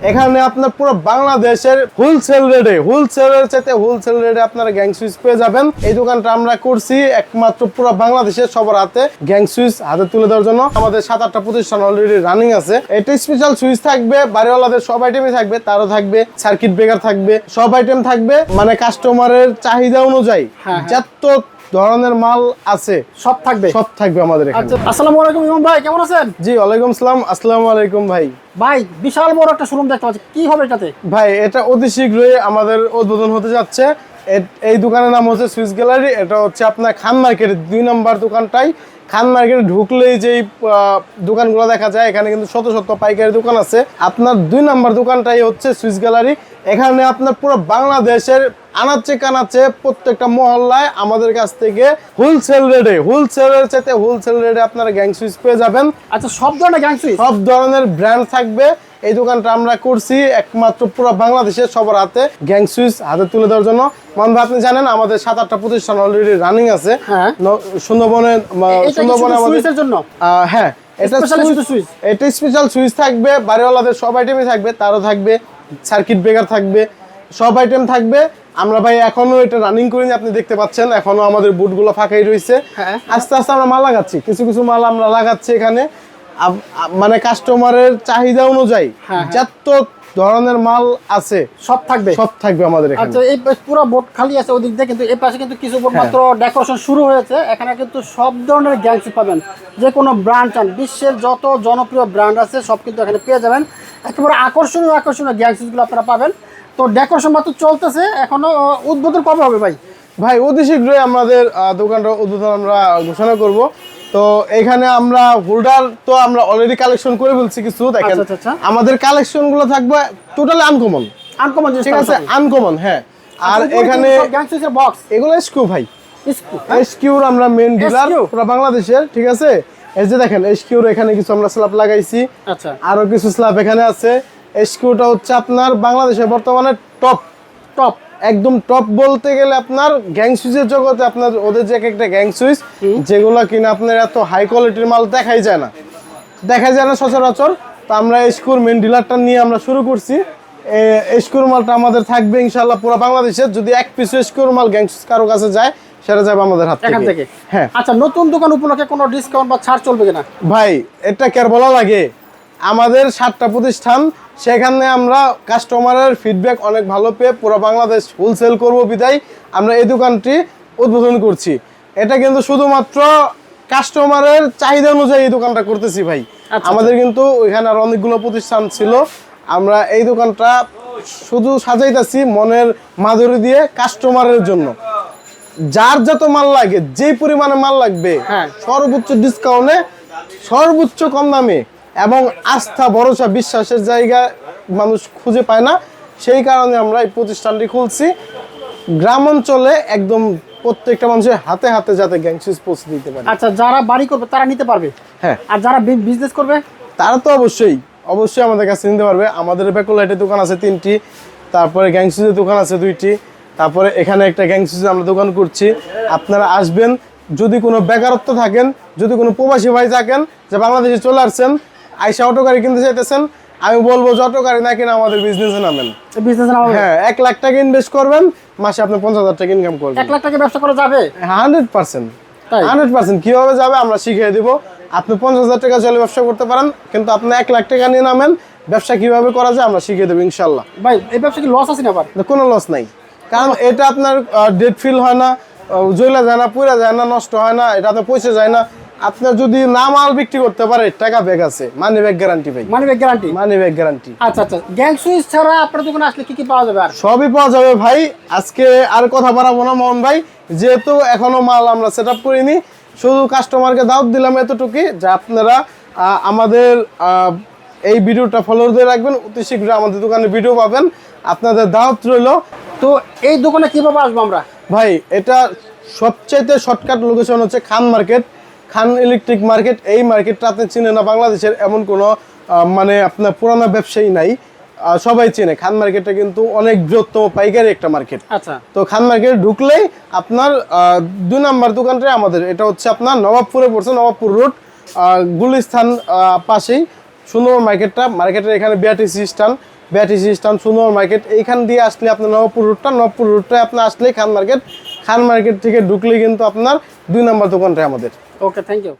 এখানে আপনার পুরো বাংলাদেশের হোলসেল রেটে হোলসেলের চাইতে হোলসেল রেটে আপনারা গ্যাং সুইচ পেয়ে যাবেন। এই দোকানটা আমরা করছি একমাত্র পুরো বাংলাদেশের সবার হাতে গ্যাং সুইচ হাতে তুলে দেওয়ার জন্য। আমাদের সাত আটটা প্রতিষ্ঠান অলরেডি রানিং আছে। এটা স্পেশাল সুইচ থাকবে বাড়িওয়ালাদের সব আইটেমই থাকবে তারও থাকবে সার্কিট ব্রেকার থাকবে সব আইটেম থাকবে। মানে কাস্টমারের চাহিদা অনুযায়ী হ্যাঁ, হ্যাঁ। যত ধরনের মাল আছে। সব থাকবে? সব থাকবে আমাদের এখানে। আচ্ছা আসসালামু আলাইকুম ইমাম ভাই কেমন আছেন? জি ওয়ালাইকুম সালাম আসসালামু আলাইকুম ভাই। ভাই বিশাল বড় একটা শোরুম দেখতে পাচ্ছি। কি হবে এটাতে? ভাই এটা অতি শীঘ্রই আমাদের উদ্বোধন হতে যাচ্ছে। এই দোকানের নাম হচ্ছে সুইস গ্যালারি। এটা হচ্ছে আপনার খান মার্কেটের দুই নম্বর দোকানটাই। খান মার্কেটে ঢুকলেই যেই দোকানগুলো দেখা যায় এখানে কিন্তু শত শত পাইকারি দোকান আছে। আপনার দুই নম্বর দোকানটাই হচ্ছে সুইস গ্যালারি। এখানে আপনার পুরো বাংলাদেশের আনাচে কানাচে প্রত্যেকটা মহল্লায় আমাদের কাছ থেকে হোলসেল রেটে হোলসেলের চাইতে হোলসেল রেটে আপনারা গ্যাং সুইচ পেয়ে যাবেন। আচ্ছা সব ধরনের গ্যাং সুইচ সব ধরনের ব্র্যান্ড থাকবে। এই দোকানটা আমরা করছি একমাত্র পুরো বাংলাদেশের সবার হাতে গ্যাং সুইচ হাতে তুলে দেওয়ার জন্য। মান ভাই আপনি জানেন আমাদের সাত আটটা প্রতিষ্ঠান অলরেডি রানিং আছে। হ্যাঁ। সুন্দরবনে সুন্দরবনে আমাদের জন্য? হ্যাঁ এটা সুইচ? এটা স্পেশাল সুইচ থাকবে বাড়িওয়ালাদের সব আইটেমই থাকবে তারও থাকবে সার্কিট ব্রেকার থাকবে সব আইটেম থাকবে। আমরা ভাই এখনও এটা রানিং করিনি আপনি দেখতে পাচ্ছেন এখনও আমাদের বুটগুলো ফাঁকাই রয়েছে হ্যাঁ। আস্তে আস্তে আমরা মাল লাগাচ্ছি। কিছু কিছু মাল আমরা লাগাচ্ছি এখানে। মানে কাস্টমারের চাহিদা অনুযায়ী হ্যাঁ, যত ধরনের মাল আছে সব থাকবে? সব থাকবে আমাদের এখানে। আচ্ছা এই পুরো বোর্ড খালি আছে ওদিক দিয়ে কিন্তু এই পাশে কিন্তু কিছু বোর্ড হ্যাঁ। মাত্র ডেকোরেশন শুরু হয়েছে। এখানে কিন্তু সব ধরনের গ্যাং পাবেন। যে কোনো ব্র্যান্ড চান বিশ্বের যত জনপ্রিয় ব্র্যান্ড আছে সব কিন্তু এখানে পেয়ে যাবেন। একেবারে আকর্ষণীয় আকর্ষণীয় গ্যাং সুইচগুলো আপনারা পাবেন। তো ডেকোরেশন মাত্র চলতেছে এখনও উদ্বোধন কবে হবে ভাই? ভাই অতি শীঘ্রই আমাদের দোকানটা উদ্বোধন আমরা ঘোষণা করব। তো এখানে আমরা হোল্ডার তো আমরা অলরেডি কালেকশন করে ফেলছি কিছু দেখেন। আচ্ছা, আচ্ছা, আচ্ছা। আমাদের কালেকশনগুলো থাকবে টোটালি আনকমন আনকমন ঠিক আছে? আনকমন হ্যাঁ। আর এখানে বক্স এগুলো এসকিউ ভাই। এসকিউর আমরা মেন ডিলার পুরো বাংলাদেশের ঠিক আছে? এই যে দেখেন এসকিউর এখানে কিছু আমরা স্ল্যাব লাগাইছি। আচ্ছা। আরও কিছু স্ল্যাব এখানে আছে। এসকিউটা হচ্ছে আপনার বাংলাদেশের বর্তমানে টপ টপ একদম টপ বলতে গেলে আপনার গ্যাং সুইচের জগতে আপনার ওদের যে এক একটা গ্যাং সুইচ যেগুলো কিনা আপনার এত হাই কোয়ালিটির মাল দেখাই যায় না। দেখা যায় না সচরাচর। তো আমরা স্কুর মেন ডিলারটা নিয়ে আমরা শুরু করছি। স্কুর মালটা আমাদের থাকবে ইনশাল্লাহ পুরো বাংলাদেশের যদি এক পিস স্কুর মাল গ্যাং সুইচ কারও কাছে যায় সেটা যাবে আমাদের হাত থেকে। হ্যাঁ। আচ্ছা নতুন দোকান উপলক্ষে কোনো ডিসকাউন্ট বা ছাড় চলবে কিনা? ভাই এটা কি আর বলা লাগে? আমাদের সাতটা প্রতিষ্ঠান সেখানে আমরা কাস্টমারের ফিডব্যাক অনেক ভালো পেয়ে পুরো বাংলাদেশ হোলসেল করব বিদায়। আমরা এই দোকানটি উদ্বোধন করছি। এটা কিন্তু শুধুমাত্র কাস্টমারের চাহিদা অনুযায়ী এই দোকানটা করতেছি ভাই। আচ্ছা। আমাদের কিন্তু ওইখানে আর অনেকগুলো প্রতিষ্ঠান ছিল। আমরা এই দোকানটা শুধু সাজাইতেছি মনের মাধুরী দিয়ে কাস্টমারের জন্য। যার যত মাল লাগে যে পরিমাণে মাল লাগবে হ্যাঁ। সর্বোচ্চ ডিসকাউন্টে সর্বোচ্চ কম দামে এবং আস্থা ভরসা বিশ্বাসের জায়গা মানুষ খুঁজে পায় না। সেই কারণে আমরা এই প্রতিষ্ঠানটি খুলছি। গ্রাম অঞ্চলে একদম প্রত্যেকটা মানুষের হাতে হাতে যাতে গ্যাংসিস পৌঁছে দিতে পারে। আচ্ছা যারা বাড়ি করবে তারা নিতে পারবে? হ্যাঁ। আর যারা বিজনেস করবে? তারা তো অবশ্যই অবশ্যই আমাদের কাছে নিতে পারবে। আমাদের ব্যাকোলাইটের দোকান আছে তিনটি তারপরে গ্যাংসিসের দোকান আছে দুইটি তারপরে এখানে একটা গ্যাংসিসে আমরা দোকান করছি। আপনারা আসবেন যদি কোনো বেকারত্ব থাকেন যদি কোনো প্রবাসী ভাই থাকেন যে বাংলাদেশে চলে আসছেন আইসা অটো গাড়ি কিনতে চাইতেছেন আমি বলব যত গাড়ি না কিনা আমাদের বিজনেসে নামেন। বিজনেস না হবে হ্যাঁ এক লাখ টাকা ইনভেস্ট করবেন মাসে আপনি পঞ্চাশ হাজার টাকা ইনকাম করবেন। এক লাখ টাকা ব্যবসা করা যাবে? Hundred percent. তাই? Hundred percent. কীভাবে যাবে আমরা শিখিয়ে দিব। আপনি পঞ্চাশ হাজার টাকা চলে ব্যবসা করতে পারেন কিন্তু আপনি এক লাখ টাকা নিয়ে নামেন ব্যবসা কীভাবে করা যায় আমরা শিখিয়ে দেবো ইনশাল্লাহ ভাই এই ব্যবসা কি লস আছে না কোনো লস নাই। কারণ এটা আপনার ডেট ফিল হয় না জইলা যায় না পুরা যায় না নষ্ট হয় না এটা আপনার পয়সা যায় না। আপনার যদি না মাল বিক্রি করতে পারে টাকা ব্যাগ আছে। মানি ব্যাগ গ্যারান্টি ভাই money bag guarantee money bag guarantee আচ্ছা আচ্ছা। গ্যাং সুইচ ছাড়া আপনার দোকানে আসলে কি কি পাওয়া যাবে আর? সবই পাওয়া যাবে ভাই। আজকে আর কথা বাড়াবো না মোহন ভাই। যেহেতু এখনও মাল আমরা সেট আপ করিনি শুধু কাস্টমারকে দাওয়াত দিলাম এতটুকুই যে আপনারা আমাদের এই ভিডিওটা ফলো দিয়ে রাখবেন। অতি শীঘ্র আমাদের দোকানে ভিডিও পাবেন। আপনাদের দাওয়াত রইল। তো এই দোকানে কীভাবে আসব আমরা? ভাই এটা সবচাইতে শর্টকাট লোকেশন হচ্ছে Khan market Khan electric market এই মার্কেটটা আপনি চিনেন না বাংলাদেশের এমন কোনো মানে আপনার পুরানো ব্যবসায়ী নাই। সবাই চেনে খান মার্কেটটা কিন্তু অনেক বৃহত্তম পাইকারি একটা মার্কেট আচ্ছা। তো খান মার্কেট ঢুকলেই আপনার দুই নাম্বার দোকানটাই আমাদের। এটা হচ্ছে আপনার নবাবপুরে পড়ছে নবাবপুর রোড গুলিস্থান পাশেই। সুন্দর মার্কেটটা মার্কেটের এখানে বিআরটিসি স্টান ব্যাটারি স্টান সুন্দর মার্কেট এইখান দিয়ে আসলে আপনার নবপুর রোডটা নবপুর রুটটায় আপনি আসলেই খান মার্কেট খান মার্কেট থেকে ঢুকলে কিন্তু আপনার দুই নম্বর দোকানটাই আমাদের। Okay thank you